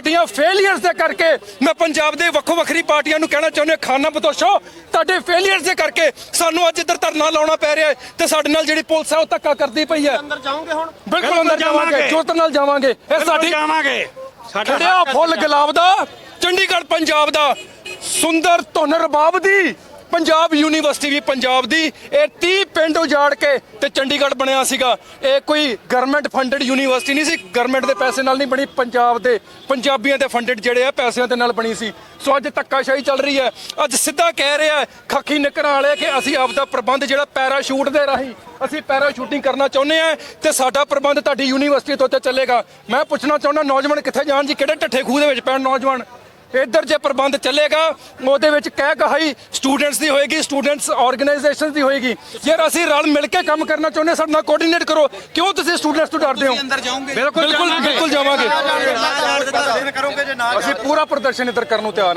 ਤੁਹਾਡੀਆਂ ਫੇਲਿਅਰਸ ਦੇ ਕਰਕੇ ਮੈਂ ਪੰਜਾਬ ਦੇ ਵੱਖੋ ਵੱਖਰੀ ਪਾਰਟੀਆਂ ਨੂੰ ਕਹਿਣਾ ਚਾਹੁੰਦਾ ਖਾਨਾ ਬਦੋਸ਼ੋ ਤੁਹਾਡੇ ਫੇਲਿਅਰਸ ਦੇ ਕਰਕੇ ਸਾਨੂੰ ਅੱਜ ਇੱਧਰ ਧਰਨਾ ਲਾਉਣਾ ਪੈ ਰਿਹਾ ਹੈ ਤੇ ਸਾਡੇ ਨਾਲ ਜਿਹੜੀ ਪੁਲਿਸ ਹੈ ਉਹ ਧੱਕਾ ਕਰਦੀ ਪਈ ਹੈ। ਅੰਦਰ ਜਾਓਗੇ ਹੁਣ? ਬਿਲਕੁਲ ਅੰਦਰ ਜਾਵਾਂਗੇ। ਜੁਰਤ ਨਾਲ ਜਾਵਾਂਗੇ। ਇਹ ਸਾਡੀ ਜਾਵਾਂਗੇ। ਸਾਡਾ ਫੁੱਲ ਗੁਲਾਬ ਦਾ ਚੰਡੀਗੜ੍ਹ ਪੰਜਾਬ ਦਾ ਸੁੰਦਰ ਧੁਨ ਰਬਾਬ ਦੀ। ਪੰਜਾਬ ਯੂਨੀਵਰਸਿਟੀ ਵੀ ਪੰਜਾਬ ਦੀ, ਇਹ 30 ਪਿੰਡ ਉਜਾੜ ਕੇ ਤੇ ਚੰਡੀਗੜ੍ਹ ਬਣਿਆ ਸੀਗਾ। ਇਹ ਕੋਈ ਗਵਰਨਮੈਂਟ ਫੰਡਡ ਯੂਨੀਵਰਸਿਟੀ ਨਹੀਂ ਸੀ ਗਵਰਨਮੈਂਟ ਦੇ ਪੈਸੇ ਨਾਲ ਨਹੀਂ ਬਣੀ, ਪੰਜਾਬ ਦੇ, ਪੰਜਾਬੀਆਂ ਦੇ ਫੰਡਡ ਜਿਹੜੇ ਆ, ਪੈਸਿਆਂ ਦੇ ਨਾਲ ਬਣੀ ਸੀ। ਸੋ ਅੱਜ ਧੱਕਾਸ਼ਾਹੀ ਚੱਲ ਰਹੀ ਹੈ। ਅੱਜ ਸਿੱਧਾ ਕਹਿ ਰਿਹਾ ਹੈ ਨਿਕਰਾਂ ਵਾਲੇ ਕਿ ਅਸੀਂ ਆਪਦਾ ਪ੍ਰਬੰਧ ਜਿਹੜਾ ਪੈਰਾਸ਼ੂਟ ਦੇ ਰਾਹੀਂ ਅਸੀਂ ਪੈਰਾਸ਼ੂਟਿੰਗ ਕਰਨਾ ਚਾਹੁੰਦੇ ਆ ਤੇ ਸਾਡਾ ਪ੍ਰਬੰਧ ਤੁਹਾਡੀ ਯੂਨੀਵਰਸਿਟੀ ਤੋਂ ਤੇ ਚੱਲੇਗਾ। ਮੈਂ ਪੁੱਛਣਾ ਚਾਹੁੰਦਾ, ਨੌਜਵਾਨ ਕਿੱਥੇ ਜਾਣ ਜੀ? ਕਿਹੜੇ ਢੱਠੇ ਖੂਹ ਦੇ ਵਿੱਚ ਪੈਣ ਨੌਜਵਾਨ? ਇੱਧਰ ਜੇ ਪ੍ਰਬੰਧ ਚੱਲੇਗਾ ਉਹਦੇ ਵਿੱਚ ਕਹਿ ਕਹਾਈ ਸਟੂਡੈਂਟਸ ਦੀ ਹੋਏਗੀ ਸਟੂਡੈਂਟਸ ਆਰਗੇਨਾਈਜੇਸ਼ਨ ਦੀ ਹੋਏਗੀ। ਯਾਰ ਅਸੀਂ ਰਲ ਮਿਲ ਕੇ ਕੰਮ ਕਰਨਾ ਚਾਹੁੰਦੇ ਹਾਂ, ਸਾਡੇ ਨਾਲ ਕੋਆਰਡੀਨੇਟ ਕਰੋ। ਕਿਉਂ ਤੁਸੀਂ ਸਟੂਡੈਂਟਸ ਤੋਂ ਡਰਦੇ ਹੋ? ਬਿਲਕੁਲ ਬਿਲਕੁਲ ਜਾਵਾਂਗੇ। ਅਸੀਂ ਪੂਰਾ ਪ੍ਰਦਰਸ਼ਨ ਇੱਧਰ ਕਰਨ ਨੂੰ ਤਿਆਰ ਹਾਂ।